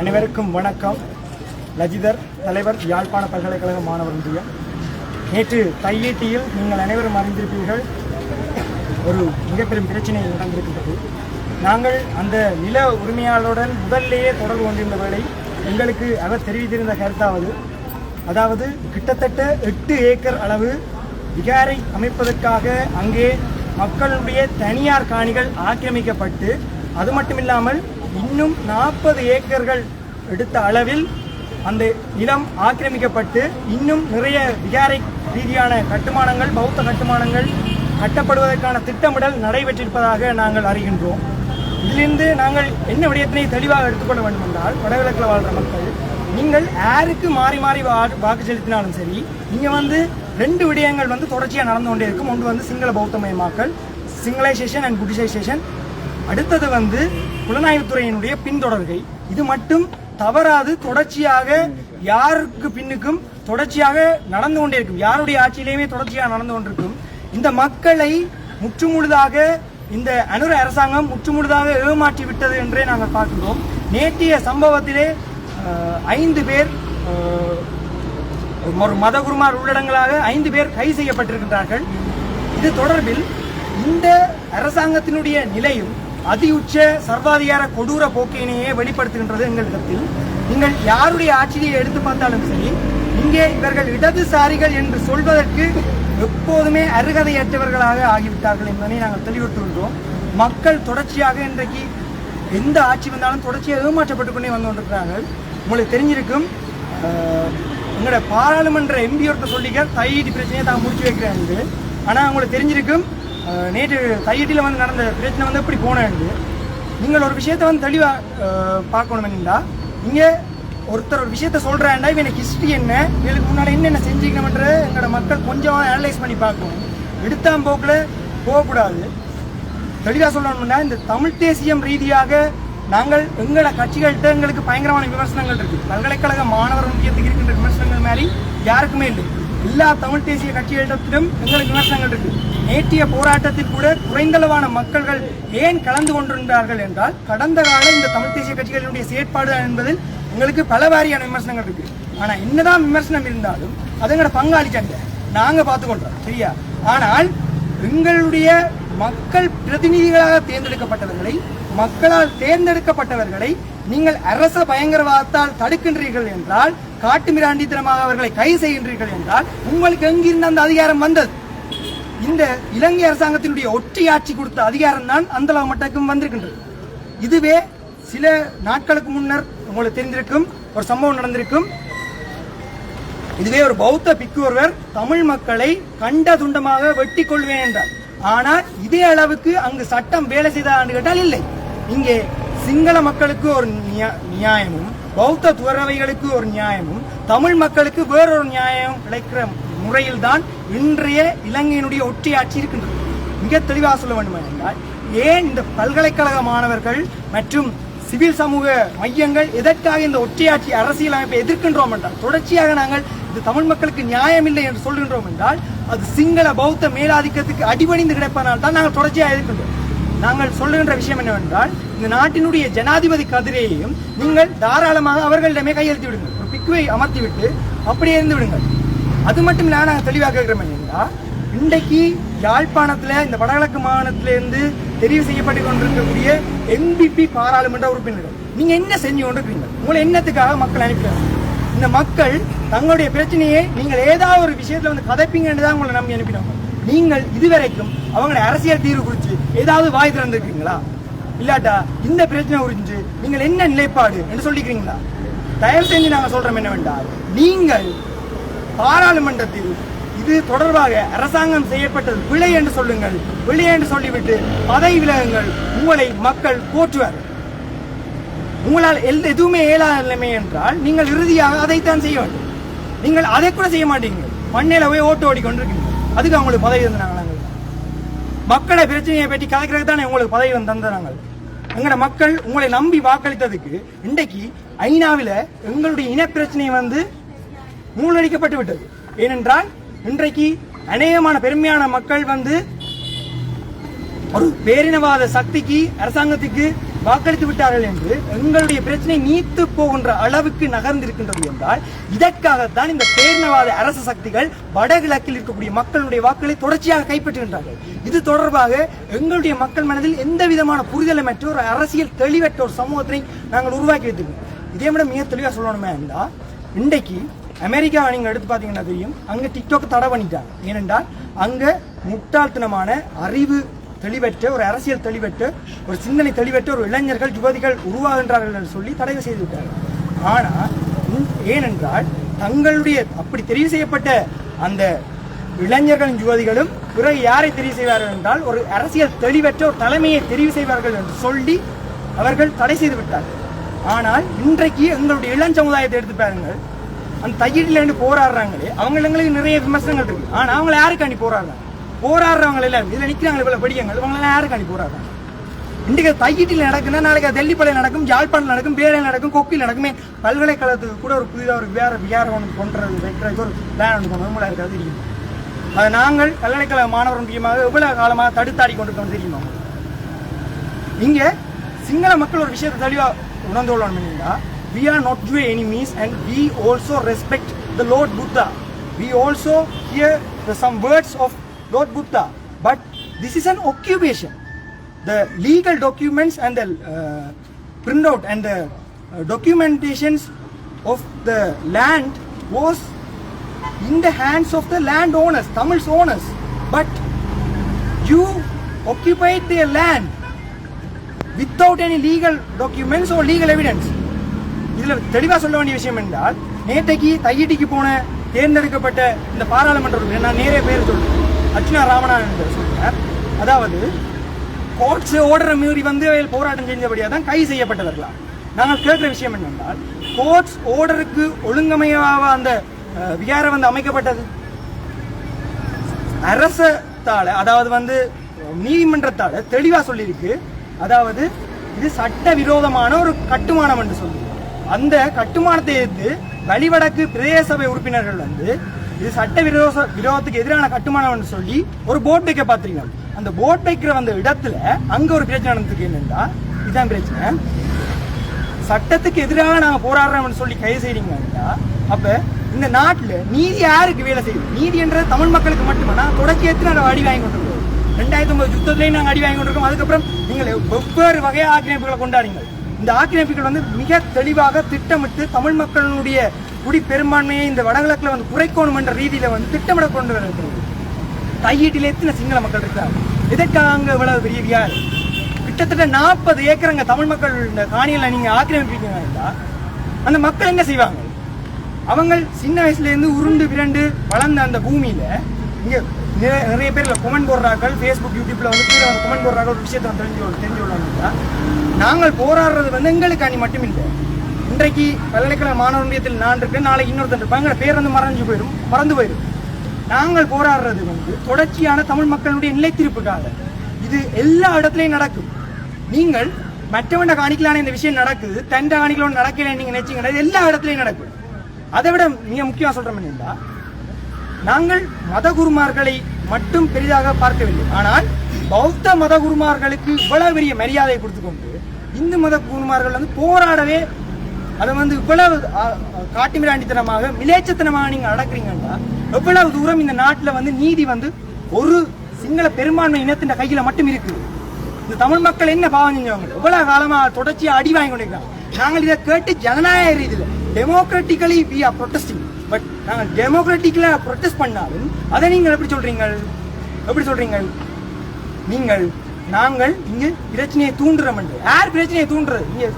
அனைவருக்கும் வணக்கம். லஜிதர் தலைவர் யாழ்ப்பாண பல்கலைக்கழக மாணவர் ஒன்றியம் நேற்று தையீட்டியில் நீங்கள் அனைவரும் அறிந்திருப்பீர்கள். ஒரு மிகப்பெரும் பிரச்சனை நடந்திருக்கின்றது. நாங்கள் அந்த நில உரிமையாளருடன் முதல்லேயே தொடர்பு கொண்டிருந்த வேளை எங்களுக்கு அவர் தெரிவித்திருந்த கருத்தாவது அதாவது கிட்டத்தட்ட எட்டு ஏக்கர் அளவு விகாரை அமைப்பதற்காக அங்கே மக்களுடைய தனியார் காணிகள் ஆக்கிரமிக்கப்பட்டு அது மட்டுமில்லாமல் இன்னும் நாற்பது ஏக்கர்கள் எடுத்த அளவில் அந்த நிலம் ஆக்கிரமிக்கப்பட்டு இன்னும் நிறைய விகாரை ரீதியான கட்டுமானங்கள் பௌத்த கட்டுமானங்கள் கட்டப்படுவதற்கான திட்டமிடல் நடைபெற்றிருப்பதாக நாங்கள் அறிகின்றோம். இதிலிருந்து நாங்கள் என்ன விடயத்தினை தெளிவாக எடுத்துக்கொள்ள வேண்டும் என்றால் வடகிழக்கில் வாழ்கிற மக்கள் நீங்கள் யாருக்கு மாறி மாறி வாக்கு செலுத்தினாலும் சரி நீங்கள் வந்து ரெண்டு விடயங்கள் வந்து தொடர்ச்சியாக நடந்து கொண்டே இருக்கும். ஒன்று வந்து சிங்கள பௌத்தமயமாக்கல் சிங்களைசேஷன் அண்ட் புட்டிசைசேஷன் அடுத்தது வந்து புலனாய்வுத்துறையினுடைய பின்தொடர்கை. இது மட்டும் தவறாது தொடர்ச்சியாக யாருக்கு பின்னுக்கும் தொடர்ச்சியாக நடந்து கொண்டே இருக்கும் யாருடைய ஆட்சியிலேயுமே தொடர்ச்சியாக நடந்து கொண்டிருக்கும் இந்த மக்களை முற்றுமுழுதாக இந்த அனுர அரசாங்கம் முற்றுமுழுதாக ஏமாற்றி விட்டது என்றே நாங்கள் பார்க்கிறோம் நேற்றைய சம்பவத்திலே ஐந்து பேர் ஒரு மதகுருமார் உள்ளடங்களாக ஐந்து பேர் கைது செய்யப்பட்டிருக்கின்றார்கள். இது தொடர்பில் இந்த அரசாங்கத்தினுடைய நிலையும் அதியுச்ச சர்வாதிகார கொடூர போக்கினையே வெளிப்படுத்துகின்றது எங்களிடத்தில் நீங்கள் யாருடைய ஆட்சியை எடுத்து பார்த்தாலும் சரி இங்கே இவர்கள் இடதுசாரிகள் என்று சொல்வதற்கு எப்போதுமே அருகதையற்றவர்களாக ஆகிவிட்டார்கள் என்பதை நாங்கள் தெளிவுறுத்துகின்றோம். மக்கள் தொடர்ச்சியாக இன்றைக்கு எந்த ஆட்சி வந்தாலும் தொடர்ச்சியாக ஏமாற்றப்பட்டு கொண்டே வந்து கொண்டிருக்கிறார்கள். உங்களுக்கு தெரிஞ்சிருக்கும் அஹ், பாராளுமன்ற எம்பி ஒருத்தர் சொல்லிக்க தையீட்டு பிரச்சனையை தான் முடிச்சு வைக்கிறாங்க ஆனால் உங்களுக்கு தெரிஞ்சிருக்கும் நேற்று தையீட்டில் வந்து நடந்த பிரச்சனை வந்து எப்படி போனேன்னு நீங்கள் ஒரு விஷயத்தை வந்து தெளிவாக பார்க்கணும் என்னண்டா இங்கே ஒருத்தர் ஒரு விஷயத்த சொல்கிறாண்டா இவன் எனக்கு ஹிஸ்ட்ரி என்ன இவனுக்கு முன்னாடி என்னென்ன செஞ்சுக்கணும்ன்ற எங்களோட மக்கள் கொஞ்சம் அனலைஸ் பண்ணி பார்க்கணும். எடுத்தாம் போக்கில் போகக்கூடாது. தெளிவாக சொல்லணும்னா இந்த தமிழ் தேசியம் ரீதியாக நாங்கள் எங்களோட கட்சிகள்கிட்ட எங்களுக்கு பயங்கரமான விமர்சனங்கள் இருக்குது பல்கலைக்கழக மாணவர் முக்கியத்துக்கு இருக்கின்ற விமர்சனங்கள் மாதிரி யாருக்குமே இல்லை. எல்லா தமிழ் தேசிய கட்சிகளிடத்திலும் எங்களுக்கு விமர்சனங்கள் இருக்கு. நேற்றைய போராட்டத்தில் கூட குறைந்தளவான மக்கள்கள் ஏன் கலந்து கொண்டிருந்தார்கள் என்றால் கடந்த கால இந்த தமிழ் தேசிய கட்சிகளினுடைய செயற்பாடு என்பதில் எங்களுக்கு பல வாரியான விமர்சனங்கள் இருக்கு. ஆனா என்னதான் விமர்சனம் இருந்தாலும் அது எங்களோட பங்காளி சண்டை. நாங்க பார்த்துக்கொண்டோம் சரியா? ஆனால் எங்களுடைய மக்கள் பிரதிநிதிகளாக தேர்ந்தெடுக்கப்பட்டவர்களை மக்களால் தேர்ந்தெடுக்கப்பட்டவர்களை நீங்கள் அரச பயங்கரவாதத்தால் தடுக்கின்றீர்கள் என்றால் காட்டுமிராண்டித்தனமாக அவர்களை கைது செய்கின்றீர்கள் என்றால் உங்களுக்கு எங்கிருந்து அந்த அதிகாரம் வந்தது? இந்த இலங்கை அரசாங்கத்தினுடைய ஒற்றையாட்சி கொடுத்த அதிகாரம் தான் அந்த அளவு மட்டக்கும் வந்திருக்கின்றது. இதுவே சில நாட்களுக்கு முன்னர் உங்களுக்கு தெரிந்திருக்கும் ஒரு சம்பவம் நடந்திருக்கும். இதுவே ஒரு பௌத்த பிக்கு ஒருவர் தமிழ் மக்களை கண்ட துண்டமாக வெட்டி கொள்வேன் என்றார். ஆனால் இதே அளவுக்கு அங்கு சட்டம் வேலை செய்தா கேட்டால் இல்லை. இங்கே சிங்கள மக்களுக்கு ஒரு நியா- நியாயமும் பௌத்த துறவைகளுக்கு ஒரு நியாயமும் தமிழ் மக்களுக்கு வேறொரு நியாயம் கிடைக்கிற முறையில்தான் இன்றைய இலங்கையினுடைய ஒற்றையாட்சி இருக்கின்றது. மிக தெளிவாக சொல்ல வேண்டும் என்றால் ஏன் இந்த பல்கலைக்கழக மாணவர்கள் மற்றும் சிவில் சமூக மையங்கள் எதற்காக இந்த ஒற்றையாட்சி அரசியல் அமைப்பை எதிர்க்கின்றோம் என்றால் தொடர்ச்சியாக நாங்கள் இது தமிழ் மக்களுக்கு நியாயம் இல்லை என்று சொல்கின்றோம் என்றால் அது சிங்கள பௌத்த மேலாதிக்கத்துக்கு அடிபணிந்து கிடப்பதனால் தான் நாங்கள் தொடர்ச்சியாக எதிர்க்கின்றோம். நாங்கள் சொல்லுகின்ற விஷயம் என்னவென்றால் இந்த நாட்டினுடைய ஜனாதிபதி கதிரையையும் நீங்கள் தாராளமாக அவர்களிடமே கையெழுத்து விடுங்கள். ஒரு பிக்குவை அமர்த்தி விட்டு அப்படியே இருந்து விடுங்கள். அது மட்டும் இல்லாம நாங்கள் தெளிவாக கேட்கிறோம் என்னன்னா இன்றைக்கு யாழ்ப்பாணத்தில் இந்த வடகிழக்கு மாகாணத்திலிருந்து தெரிவு செய்யப்பட்டு கொண்டிருக்கக்கூடிய எம்பிபி பாராளுமன்ற உறுப்பினர்கள் நீங்கள் என்ன செஞ்சு கொண்டிருக்கிறீங்க உங்களை என்னத்துக்காக மக்கள் அனுப்பினாங்க? இந்த மக்கள் தங்களுடைய பிரச்சனையை நீங்கள் ஏதாவது ஒரு விஷயத்தில் வந்து கதைப்பீங்கன்னு தான் உங்களை நம்பி அனுப்பினாங்க. நீங்கள் இதுவரைக்கும் அவங்களுடைய அரசியல் தீர்வு குறித்து ஏதாவது வாய் திறந்துருக்கீங்களா? இல்லாட்டா இந்த பிரச்சனை உறிஞ்சு நீங்கள் என்ன நிலைப்பாடு என்று சொல்லிக்கிறீங்களா? தயவு செஞ்சு நாங்கள் சொல்றோம் என்னவென்றால் நீங்கள் பாராளுமன்றத்தில் இது தொடர்பாக அரசாங்கம் செய்யப்பட்டது பிழை என்று சொல்லுங்கள் பிழை என்று சொல்லிவிட்டு பதவி விலகுங்கள் உங்களை மக்கள் போற்றுவர். உங்களால் எந்த எதுவுமே இயலாத நிலைமை என்றால் நீங்கள் இறுதியாக அதைத்தான் செய்ய வேண்டும். நீங்கள் அதை கூட செய்ய மாட்டீங்க மண்ணில போய் ஓட்டு ஓடிக்கொண்டிருக்கீங்க அதுக்கு அவங்களுக்கு பதவி இருந்தாங்க மக்களை பிரச்சனையை பற்றி கலக்கிறது தானே உங்களுக்கு பதவி வந்து தந்தாங்க எங்களோட மக்கள் உங்களை நம்பி வாக்களித்ததுக்கு இன்றைக்கு ஐநாவில் எங்களுடைய இனப்பிரச்சனை வந்து மூழ்கடிக்கப்பட்டு விட்டது. ஏனென்றால் இன்றைக்கு அநேகமான பெருமையான மக்கள் வந்து ஒரு பேரினவாத சக்திக்கு அரசாங்கத்துக்கு வாக்களித்து விட்டார்கள் என்று எங்களுடைய பிரச்சனை நீத்து போகின்ற அளவுக்கு நகர்ந்திருக்கின்றது என்றால் இதற்காகத்தான் இந்த பேரினவாத அரசு சக்திகள் வடகிழக்கில் இருக்கக்கூடிய மக்களுடைய வாக்களை தொடர்ச்சியாக கைப்பற்றுகின்றார்கள். இது தொடர்பாக எங்களுடைய மக்கள் மனதில் எந்த விதமான புரிதலமற்ற ஒரு அரசியல் தெளிவற்ற ஒரு சமூகத்தை நாங்கள் உருவாக்கி வைத்திருக்கோம். இதே விட மிக தெளிவாக சொல்லணுமே என்றால் இன்றைக்கு அமெரிக்காவை நீங்கள் எடுத்து பார்த்தீங்கன்னா தெரியும் அங்கே டிக்டாக் தடை பண்ணிட்டாங்க. ஏனென்றால் அங்கே முட்டாள்தனமான அறிவு தெளிவற்ற ஒரு அரசியல் தெளிவற்ற ஒரு சிந்தனை தெளிவற்ற ஒரு இளைஞர்கள் யுவதிகள் உருவாகின்றார்கள் என்று சொல்லி தடை செய்து விட்டார்கள் ஆனால் ஏனென்றால் தங்களுடைய அப்படி தெரிவு செய்யப்பட்ட அந்த இளைஞர்களும் யுவதிகளும் பிறகு யாரை தெரிவு செய்வார்கள் என்றால் ஒரு அரசியல் தெளிவற்ற ஒரு தலைமையை தெரிவு செய்வார்கள் என்று சொல்லி அவர்கள் தடை செய்து விட்டார்கள் ஆனால் இன்றைக்கு எங்களுடைய இளம் சமுதாயத்தை எடுத்து பாருங்கள். அந்த தையீட்டில் இருந்து போராடுறாங்களே அவங்க எங்களுக்கு நிறைய விமர்சனங்கள் இருக்கு. அவங்களை யாருக்கு யாருக்காண்டி போராடுறாங்க? போராடுறவங்க எல்லாம் இதில் நிற்கிறாங்க இவ்வளோ படிக்கங்க இவங்களாம் யாருக்கு அனுப்பி போராடுறாங்க இன்றைக்கு தையீட்டில் நடக்குன்னா நாளைக்கு அது நடக்கும் யாழ்ப்பாணம் நடக்கும் பேரையில் நடக்கும் கொக்கில் நடக்குமே பல்கலைக்கழகத்துக்கு கூட ஒரு புதிதாக ஒரு வேற விகாரம் ஒன்று கொண்டுறது வைக்கிறதுக்கு ஒரு பிளான் ஒன்று கொண்டு மூலம் இருக்காது தெரியும்? அதை நாங்கள் பல்கலைக்கழக மாணவர் முக்கியமாக எவ்வளவு காலமாக தடுத்தாடி கொண்டிருக்கோம் தெரியுமா? இங்கே சிங்கள மக்கள் ஒரு விஷயத்தை தெளிவாக உணர்ந்து கொள்ளணும்னா we are not you enemies and we also respect the lord Buddha we also hear some words of lord buddha but this is an occupation the legal documents and the uh, printout and the uh, documentations of the land was in the hands of the landowners tamil's owners but you occupied their land without any legal documents or legal evidence இதில் தெளிவாக சொல்ல வேண்டிய விஷயம் என்றால் நேற்றைக்கு தையிட்டிக்கு போன தேர்ந்தெடுக்கப்பட்ட இந்த பாராளுமன்ற நான் நேரே பேர் சொல்றேன் அர்ச்சுனா ராமநாதன் என்று சொல்கிறார் அதாவது கோர்ட்ஸ் ஓடுற மீறி வந்து அவைகள் போராட்டம் செஞ்சபடியாக தான் கைது செய்யப்பட்டவர்களா நாங்கள் கேட்குற விஷயம் என்னென்றால் கோர்ட்ஸ் ஓர்டருக்கு ஒழுங்கமையாக அந்த விகாரம் வந்து அமைக்கப்பட்டது. அரசத்தால் அதாவது வந்து நீதிமன்றத்தால் தெளிவாக சொல்லியிருக்கு. அதாவது இது சட்ட விரோதமான ஒரு கட்டுமானம் என்று சொல்லி அந்த கட்டுமானத்தை எதிர்த்து வழிவடக்கு பிரதேச சபை உறுப்பினர்கள் வந்து இது சட்ட விரோத விரோதத்துக்கு எதிரான கட்டுமானம் சொல்லி ஒரு போட் வைக்க பார்த்திருக்காங்க அந்த போட் வைக்கிற அந்த இடத்துல அங்க ஒரு பிரச்சனை நடந்திருக்கு. என்னன்னா இதுதான் பிரச்சனை. சட்டத்துக்கு எதிராக நாங்க போராடுறோம்னு சொல்லி கைது செய்றீங்கன்னா அப்ப இந்த நாட்டுல நீதி யாருக்கு வேலை செய்யுது நீதின்றது தமிழ் மக்களுக்கு மட்டுமே நான் தொடக்கி எடுத்து நாங்கள் அடி வாங்கி கொண்டிருக்கோம்? ரெண்டாயிரத்தி ஒன்பது யுத்தத்திலையும் நாங்கள் அடி வாங்கி கொண்டிருக்கோம். அதுக்கப்புறம் நீங்கள் வெவ்வேறு வகை ஆக்கிரமிப்புகளை கொண்டாடுங்கள் இந்த ஆக்கிரமிப்புகள் வந்து மிக தெளிவாக திட்டமிட்டு தமிழ் மக்களுடைய குடி பெரும்பான்மையை இந்த வடகிழக்கில் வந்து குறைக்கணும் என்ற ரீதியில வந்து திட்டமிட கொண்டு வருகிறது தையீட்டில் எத்தனை சிங்கள மக்கள் இருக்காங்க? இதற்காக அங்க இவ்வளவு பெரிய கிட்டத்தட்ட நாற்பது ஏக்கரங்க தமிழ் மக்கள் இந்த காணியில் நீங்க ஆக்கிரமிப்பீங்கன்னா அந்த மக்கள் என்ன செய்வாங்க? அவங்க சின்ன வயசுல இருந்து உருண்டு விரண்டு வளர்ந்த அந்த பூமியில இங்க நிறைய நிறைய இல்லை கொமெண்ட் போடுறார்கள். ஃபேஸ்புக் யூடியூப்பில் வந்து கீழே வந்து கொமெண்ட் போடுறாக்கள் ஒரு விஷயத்தை தெரிஞ்சு தெரிஞ்சு கொள்ளணும்னா நாங்கள் போராடுறது வந்து எங்களுக்கு அணி மட்டும் இல்லை. இன்றைக்கு பல்கலைக்கழக மாணவர் நிலையத்தில் நான் இருக்கேன். நாளைக்கு இன்னொருத்தன் இருப்பாங்க பேர் வந்து மறைஞ்சு போயிடும் மறந்து போயிடும் நாங்கள் போராடுறது வந்து தொடர்ச்சியான தமிழ் மக்களுடைய நிலைத்திருப்புக்காக. இது எல்லா இடத்துலையும் நடக்கும். நீங்கள் மற்றவண்ட காணிக்கலான இந்த விஷயம் நடக்குது. தண்ட காணிக்கலோட நடக்கல நீங்க நினைச்சீங்கன்னா எல்லா இடத்துலையும் நடக்கும். அதை விட மிக முக்கியமாக சொல்றோம் என்னன்னா நாங்கள் மதகுருமார்களை மட்டும் பெரிதாக பார்க்கவில்லை. ஆனால் பௌத்த மதகுருமார்களுக்கு இவ்வளவு பெரிய மரியாதை கொடுத்து கொண்டு இந்து மத குருமார்கள் வந்து போராடவே அதை வந்து இவ்வளவு ஆ, காட்டுமிராண்டித்தனமாக மிலேச்சத்தனமாக நீங்கள் நடக்கிறீங்கன்னா எவ்வளவு தூரம் இந்த நாட்டில் வந்து நீதி வந்து ஒரு சிங்கள பெரும்பான்மை இனத்தின் கையில் மட்டும் இருக்குது இந்த தமிழ் மக்கள் என்ன பாவம் செஞ்சவங்க? எவ்வளவு காலமாக தொடர்ச்சியாக அடி வாங்கி கொண்டிருக்கிறாங்க. நாங்கள் இதை கேட்டு ஜனநாயக ரீதியில் democratically we are protesting but நாங்கள் டெமோக்ராட்டிக்கில் ப்ரொட்டஸ்ட் பண்ணாலும் அதை நீங்கள் எப்படி சொல்கிறீங்க எப்படி சொல்கிறீங்க நீங்கள் நாங்கள் இங்கே பிரச்சனையை தூண்டுறோம் என்று. யார் பிரச்சனையை தூண்டுறது? இங்கே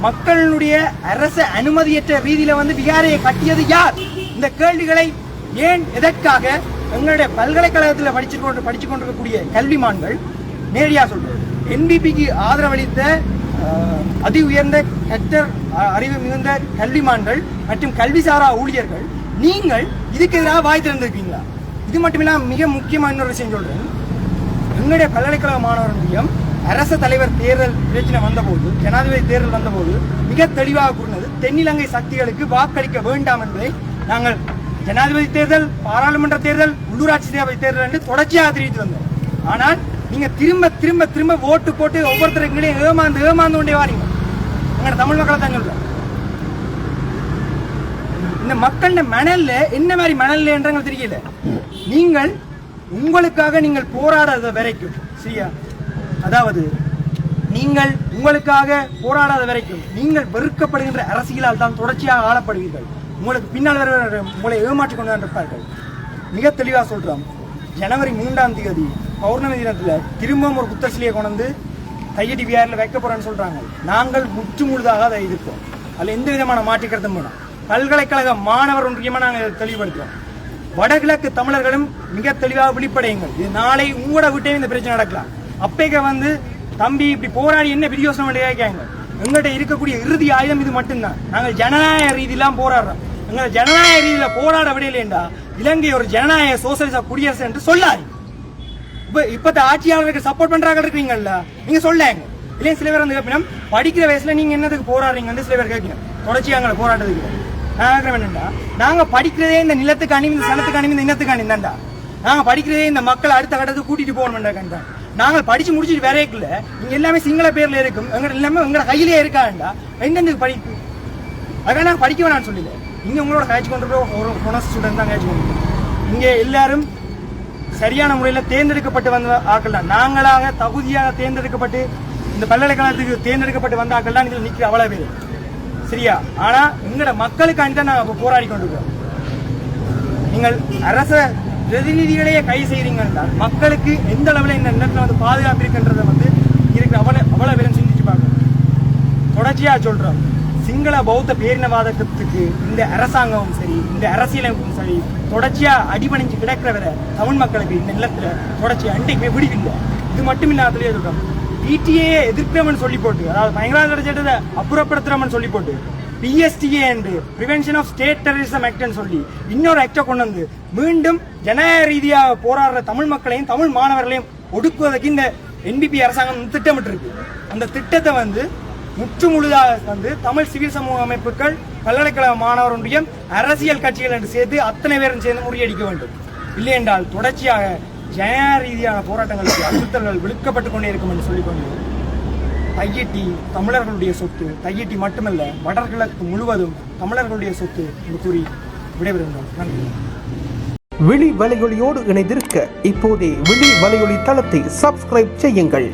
மக்களுடைய அரச அனுமதியற்ற ரீதியில் வந்து விகாரையை கட்டியது யார்? இந்த கேள்விகளை ஏன் எதற்காக எங்களுடைய பல்கலைக்கழகத்தில் படிச்சு கொண்டு படிச்சு கொண்டிருக்கக்கூடிய கல்விமான்கள் நேரடியாக சொல்றோம் என்பிபிக்கு ஆதரவளித்த அதி உயர்ந்த ஹெக்டர் அறிவு மிகுந்த கல்விமான்கள் மற்றும் கல்விசாரா ஊழியர்கள் நீங்கள் இதுக்கு எதிராக வாய் திறந்திருக்கீங்களா? இது மட்டுமில்லாம மிக முக்கியமான இன்னொரு விஷயம் சொல்றேன். எங்களுடைய பல்கலைக்கழக மாணவர் அரச தலைவர் தேர்தல் பிரச்சனை வந்தபோது ஜனாதிபதி தேர்தல் வந்தபோது மிக தெளிவாக கூறினது தென்னிலங்கை சக்திகளுக்கு வாக்களிக்க வேண்டாம் என்பதை நாங்கள் ஜனாதிபதி தேர்தல் பாராளுமன்ற தேர்தல் உள்ளூராட்சி சபை தேர்தல் என்று தொடர்ச்சியாக தெரிவித்து வந்தோம். ஆனால் நீங்க திரும்ப திரும்ப திரும்ப ஓட்டு போட்டு ஒவ்வொருத்தருக்குங்களையும் ஏமாந்து ஏமாந்து கொண்டே வாரீங்க எங்க தமிழ் மக்களை தான் சொல்றேன். இந்த மக்கள் மணல்ல என்ன மாதிரி மணல் என்றவங்க தெரியல. நீங்கள் உங்களுக்காக நீங்கள் போராடாத வரைக்கும் சரியா? அதாவது நீங்கள் உங்களுக்காக போராடாத வரைக்கும் நீங்கள் வெறுக்கப்படுகின்ற அரசியலால் தான் தொடர்ச்சியாக ஆளப்படுவீர்கள். உங்களுக்கு பின்னால் வர உங்களை ஏமாற்றிக் கொண்டு இருப்பார்கள். மிக தெளிவாக சொல்றோம். ஜனவரி மூன்றாம் தேதி பௌர்ணமி தினத்தில் திரும்பவும் ஒரு புத்தர் சிலையை கொண்டு வந்து தையடி வைக்க போறேன்னு சொல்றாங்க. நாங்கள் முற்று முழுதாக அதை எதிர்ப்போம். அதில் எந்த விதமான மாற்றிக்கிறதும் வேணும். பல்கலைக்கழக மாணவர் ஒன்றியமாக நாங்கள் இதை வடகிழக்கு தமிழர்களும் மிக தெளிவாக விழிப்படையுங்கள். இது நாளை உங்களோட விட்டே இந்த பிரச்சனை நடக்கலாம். அப்பேக்க வந்து தம்பி இப்படி போராடி என்ன பிரியோசனம் பண்ணி கேட்காங்க எங்கள்கிட்ட இருக்கக்கூடிய இறுதி ஆயுதம் இது மட்டும்தான். நாங்கள் ஜனநாயக ரீதியெல்லாம் போராடுறோம். எங்களை ஜனநாயக ரீதியில் போராட விடையிலேண்டா இலங்கை ஒரு ஜனநாயக சோசியலிச குடியரசு என்று சொல்லாது இப்ப இப்பத்த ஆட்சியாளருக்கு சப்போர்ட் பண்றாங்க இருக்கீங்கல்ல நீங்க சொல்லாங்க இல்லையா சில பேர் வந்து கேட்பினா படிக்கிற வயசுல நீங்க என்னதுக்கு போராடுறீங்கன்னு சில பேர் கேட்கணும். தொடர்ச்சியா அங்கே போராட்டத்துக்கு. நான் என்னண்டா? நாங்க படிக்கிறதே இந்த நிலத்துக்கு அணிவு இந்த சனத்துக்கு அணிவு இந்த இனத்துக்கு அணி தான்டா. நாங்க படிக்கிறதே இந்த மக்கள் அடுத்த கட்டத்துக்கு கூட்டிட்டு போகணும்டா நாங்கள் படிச்சு முடிச்சுட்டு வேறேக்குள்ள நீங்க எல்லாமே சிங்கள பேர்ல இருக்கும். எங்க எல்லாமே எங்க கையிலே இருக்காண்டா எங்க படிப்பு? அதுக்காக நான் படிக்க வேணாம்னு சொல்லல இங்க உங்களோட காய்ச்சி கொண்டு ஒரு ஹொனஸ் ஸ்டூடெண்ட் தான் காய்ச்சி கொண்டு இங்க எல்லாரும் சரியான முறையில் தேர்ந்தெடுக்கப்பட்டு வந்த ஆக்கள் தான் நாங்களாக தகுதியாக தேர்ந்தெடுக்கப்பட்டு இந்த பல்கலைக்கழகத்துக்கு தேர்ந்தெடுக்கப்பட்டு வந்த ஆக்கள் தான் இதில் நிற்கிற அவ்வளோ பேர். சரியா? ஆனால் எங்களோட மக்களுக்காண்டி தான் நாங்கள் இப்போ போராடி கொண்டிருக்கிறோம் நீங்கள் அரச பிரதிநிதிகளையே கை செய்கிறீங்கன்னா மக்களுக்கு எந்த அளவில் இந்த நிலத்தில் வந்து பாதுகாப்பு இருக்குன்றதை வந்து இருக்கிற அவ்வளோ அவ்வளோ பேரும் சிந்திச்சு பார்க்கணும். தொடர்ச்சியாக சொல்கிறோம் சிங்கள பௌத்த பேரினவாதத்துக்கு இந்த அரசாங்கமும் சரி இந்த அரசியலமைப்பும் சரி தொடர்ச்சியாக அடிபணிஞ்சு கிடக்கிறவரை தமிழ் மக்களுக்கு இந்த நிலத்தில் தொடர்ச்சியா அன்றைக்குமே விடுவில்லை இது மட்டும் இல்லாததுலேயே சொல்கிறோம் பிடிஏ எதிர்க்கிறவன் சொல்லி போட்டு அதாவது பயங்கரவாத சட்டத்தை அப்புறப்படுத்துறோம்னு சொல்லி போட்டு பிஎஸ்டிஏ என்று பிரிவென்ஷன் ஆஃப் ஸ்டேட் டெரரிசம் ஆக்ட்னு சொல்லி இன்னொரு ஆக்டை கொண்டு வந்து மீண்டும் ஜனநாயக ரீதியாக போராடுற தமிழ் மக்களையும் தமிழ் மாணவர்களையும் ஒடுக்குவதற்கு இந்த என்பிபி அரசாங்கம் திட்டமிட்டு இருக்கு அந்த திட்டத்தை வந்து முற்று முழுதாக வந்து தமிழ் சிவில் சமூக அமைப்புகள் பல்கலைக்கழக மாணவர் ஒன்றியம் அரசியல் கட்சிகள் என்று சேர்த்து அத்தனை பேரும் சேர்ந்து முறியடிக்க வேண்டும். இல்லை என்றால் தொடர்ச்சியாக ஜன ரீதியான போராட்டங்களுக்கு அச்சுறுத்தல்கள் விழுக்கப்பட்டுக் கொண்டே இருக்கும் என்று சொல்லிக்கொண்டு தையிட்டி தமிழர்களுடைய சொத்து தையிட்டி மட்டுமல்ல வடகிழக்கு முழுவதும் தமிழர்களுடைய சொத்து என்று கூறி விடைபெறுகிறோம். நன்றி. விழி வலையொலியோடு இணைந்திருக்க இப்போதே விழி வலையொலி தளத்தை சப்ஸ்கிரைப் செய்யுங்கள்.